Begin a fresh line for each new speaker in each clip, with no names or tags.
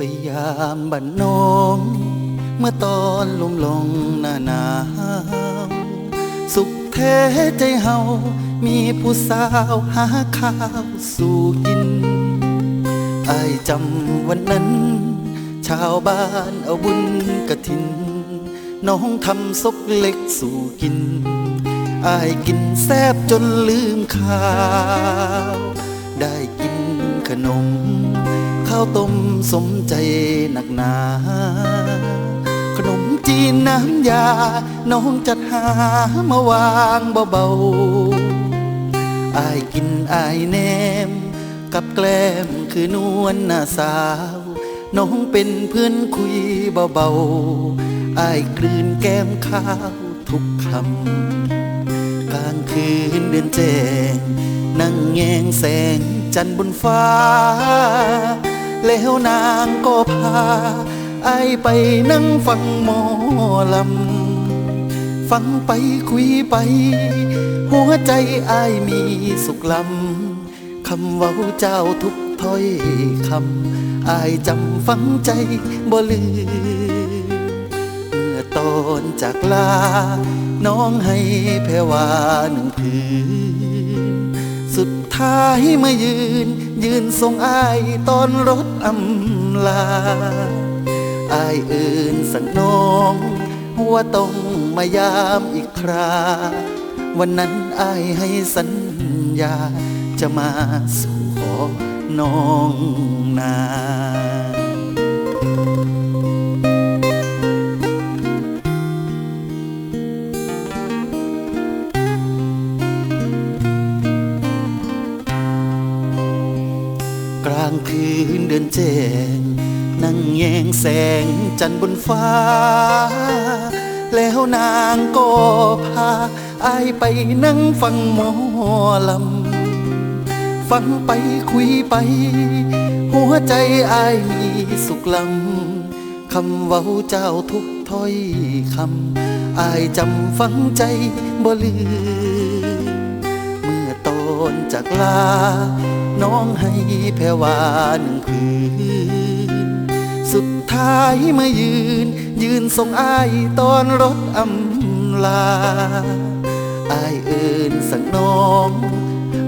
ไปยามบ้านน้อง เมื่อตอนลมลงหน้าหนาวสุขแท้ใจเฮา มีผู้สาวหาข้าวสู่กินอายจำวันนั้น ชาวบ้านเอาบุญกระถิน น้องทำซกเล็กสู่กินอายกินแซบจนลืมข้าว ได้กินขนม ข้าวต้มสมใจหนักหนา ขนมจีนน้ำยา น้องจัดหามาวางเบาๆอายกินอายแนม กับแกล้มคือนวลหน้าสาว น้องเป็นเพื่อนคุยเบาๆอายกลืนแก้มข้าวทุกคำกลางคืนเดือนแจ้งนั่งแงงแสงจันทร์บนฟ้า แล้วนางก็พาไอไปนั่งฟังหมอลำ ฟังไปคุยไป หัวใจไอมีสุขลำ คำเว้าเจ้าทุกถ้อยคำอายจำฝังใจบ่ลืม เมื่อตอนจากลา น้องให้แพรวาหนึ่งผืน สุดท้ายมายืน ยืนทรงอายตอนรถอำลา อายอื่นสั่งน้องว่าต้องมายามอีกครา วันนั้นอายให้สัญญา จะมาสู่ขอน้องนาางคืนเดือนแจ้ง นั่งแยงแสงจันทร์บนฟ้า แล้วนางก็พาอายไปนั่งฟังหมอลำ ฟังไปคุยไป หัวใจอายมีสุขลำ คำเว้าเจ้าทุกถ้อยคำอายจำฝังใจบ่ลืมเมื่อตอนจากลา น้องให้แพรวาหนึ่งผืน สุดท้ายมายืน ยืนทรงอายตอนรถอำลา อายเอินสั่งน้อง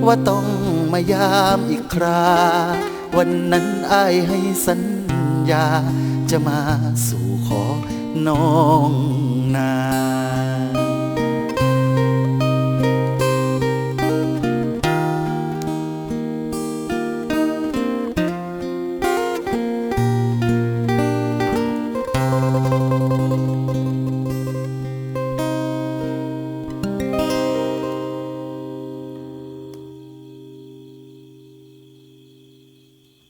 ว่าต้องมายามอีกครา วันนั้นอายให้สัญญา จะมาสู่ขอน้องนา